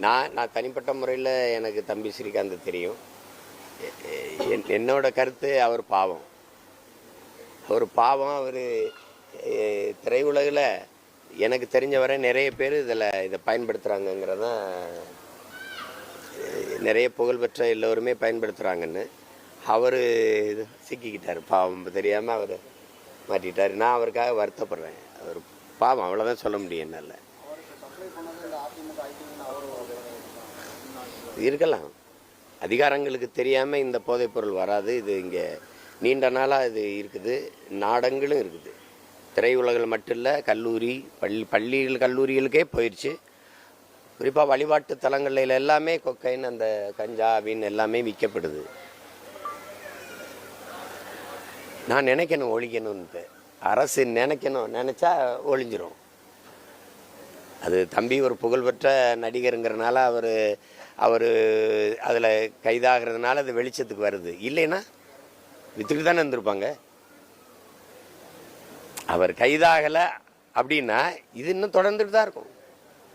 நான் நான் தனிப்பட்ட முறையில் எனக்கு தம்பி ஸ்ரீகாந்த் தெரியும். என்- என்னோட கருத்து அவர் பாவம். அவர் பாவம் அவர் திரையுலகில் எனக்கு தெரிஞ்ச வரை நிறைய பேர் இதில் இதை பயன்படுத்துகிறாங்கங்கிறதான் நிறைய புகழ்பெற்ற எல்லோருமே பயன்படுத்துகிறாங்கன்னு அவர் சிக்கிக்கிட்டார் பாவம் தெரியாமல் அவர் மாட்டிக்கிட்டார். நான் அவருக்காக வருத்தப்படுறேன். அவர் பாவம் அவ்வளோதான் சொல்ல முடியும் என்னால். இருக்கலாம். அதிகாரங்களுக்கு தெரியாமல் இந்த போதைப்பொருள் வராது. இது இங்கே நீண்ட நாளாக இது இருக்குது. நாடங்களும் இருக்குது. திரையுலகில் மட்டும் இல்லை கல்லூரி பள்ளி பள்ளிகள் கல்லூரிகளுக்கே போயிடுச்சு குறிப்பாக வழிபாட்டு தலங்களில் எல்லாமே கொக்கைன் அந்த கஞ்சா அப்படின்னு எல்லாமே விற்கப்படுது. நான் நினைக்கணும் ஒழிக்கணும்ன்ட்டு. அரசு நினைக்கணும். நினச்சா ஒழிஞ்சிரும். அது தம்பி ஒரு புகழ்பெற்ற நடிகருங்கிறனால அவர் அவர் அதில் கைதாகிறதுனால அது வெளிச்சத்துக்கு வருது. இல்லைன்னா வித்துட்டு தானே இருந்திருப்பாங்க. அவர் கைதாகலை அப்படின்னா இது இன்னும் தொடர்ந்துட்டு தான் இருக்கும்.